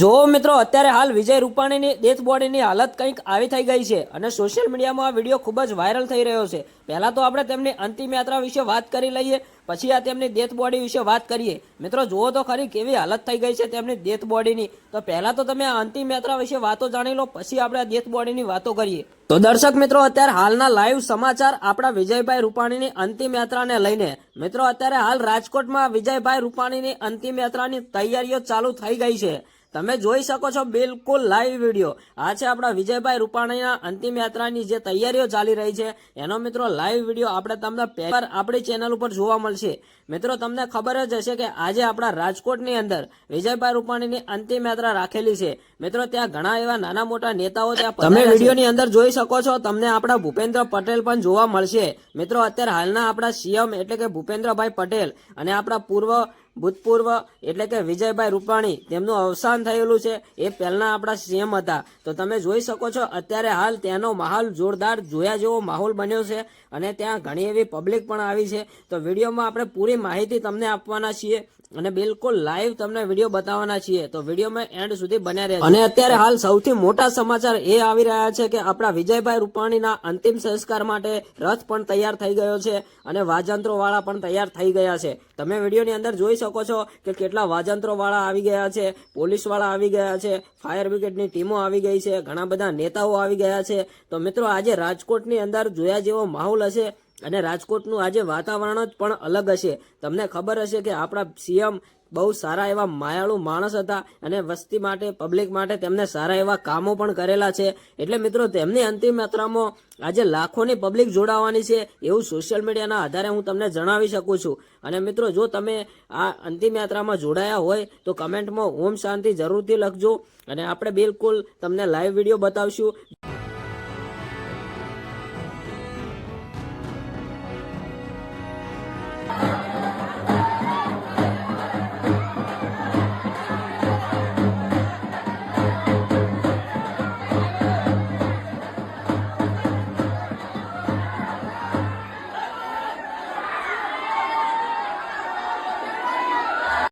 જો મિત્રો, અત્યારે હાલ વિજય રૂપાણીની ડેથ બોડીની હાલત કંઈક આવી થઈ ગઈ છે અને સોશિયલ મીડિયામાં આ વીડિયો ખૂબ જ વાયરલ થઈ રહ્યો છે. પહેલાં તો આપણે તેમની અંતિમ યાત્રા વિશે વાત કરી લઈએ, પછી આ તેમની ડેથ બોડી વિશે વાત કરીએ. મિત્રો, જુઓ તો ખરી કેવી હાલત થઈ ગઈ છે તેમની ડેથ બોડીની. તો પહેલાં તો તમે આ અંતિમ યાત્રા વિશે વાતો જાણી લો, પછી આપણે આ ડેથ બોડીની વાતો કરીએ. તો દર્શક મિત્રો, અત્યારે હાલના લાઈવ સમાચાર આપણા વિજયભાઈ રૂપાણીની અંતિમ યાત્રાને લઈને. મિત્રો, અત્યારે હાલ રાજકોટમાં વિજયભાઈ રૂપાણીની અંતિમ યાત્રાની તૈયારીઓ ચાલુ થઈ ગઈ છે. તમે જોઈ શકો છો બિલકુલ લાઈવ વીડિયો આ છે આપણા વિજયભાઈ રૂપાણીના અંતિમ યાત્રાની જે તૈયારીઓ ચાલી રહી છે. એનો મિત્રો લાઈવ વીડિયો આપણે તમને પહેલા આપણી ચેનલ ઉપર જોવા મળશે. મિત્રો તમને ખબર જ હશે કે આજે આપણા રાજકોટની અંદર વિજયભાઈ રૂપાણીની અંતિમ યાત્રા રાખેલી છે. મિત્રો ત્યાં ઘણા એવા નાના મોટા નેતાઓ ત્યાં તમે વિડીયોની અંદર જોઈ શકો છો તમને આપણા ભૂપેન્દ્ર પટેલ પણ જોવા મળશે. મિત્રો અત્યારે હાલના આપણા સીએમ એટલે કે ભૂપેન્દ્રભાઈ પટેલ અને આપણા પૂર્વ ભૂતપૂર્વ એટલે કે વિજયભાઈ રૂપાણી તેમનું અવસાન થયેલું છે. એ પહેલા આપણા સીએમ હતા. તો તમે જોઈ શકો છો, અત્યારે હાલ ત્યાંનો માહોલ જોરદાર જોયા જેવો માહોલ બન્યો છે અને ત્યાં ઘણી એવી પબ્લિક પણ આવી છે. તો વિડીયોમાં આપણે પૂરી માહિતી તમને આપવાના છીએ. અને બિલકુલ લાઈવ તમને વીડિયો બતાવવાના છીએ. તો વિડીયોમાં એન્ડ સુધી બન્યા રહે અને અત્યારે હાલ સૌથી મોટા સમાચાર એ આવી રહ્યા છે કે આપણા વિજયભાઈ રૂપાણીના અંતિમ સંસ્કાર માટે રથ પણ તૈયાર થઈ ગયો છે અને વાજંત્રો વાળા પણ તૈયાર થઈ ગયા છે. તમે વિડીયોની અંદર જોઈ શકો છો કે કેટલા વાજંત્રો વાળા આવી ગયા છે પોલીસવાળા આવી ગયા છે, ફાયર બ્રિગેડની ટીમો આવી ગઈ છે, ઘણા બધા નેતાઓ આવી ગયા છે. તો મિત્રો આજે રાજકોટની અંદર જોયા જેવો માહોલ હશે. અને રાજકોટનું આજે વાતાવરણ જ પણ અલગ હશે. તમને ખબર હશે કે આપણા સીએમ બહુ સારા એવા માયાળુ માણસ હતા અને વસ્તી માટે, પબ્લિક માટે તેમને સારા એવા કામો પણ કરેલા છે. એટલે મિત્રો, તેમની અંતિમ યાત્રામાં આજે લાખોની પબ્લિક જોડાવાની છે એવું સોશિયલ મીડિયાના આધારે હું તમને જણાવી શકું છું. અને મિત્રો, જો તમે આ અંતિમ યાત્રામાં જોડાયા હોય, તો કમેન્ટમાં ઓમ શાંતિ જરૂરથી લખજો. અને આપણે બિલકુલ તમને લાઈવ વીડિયો બતાવશું.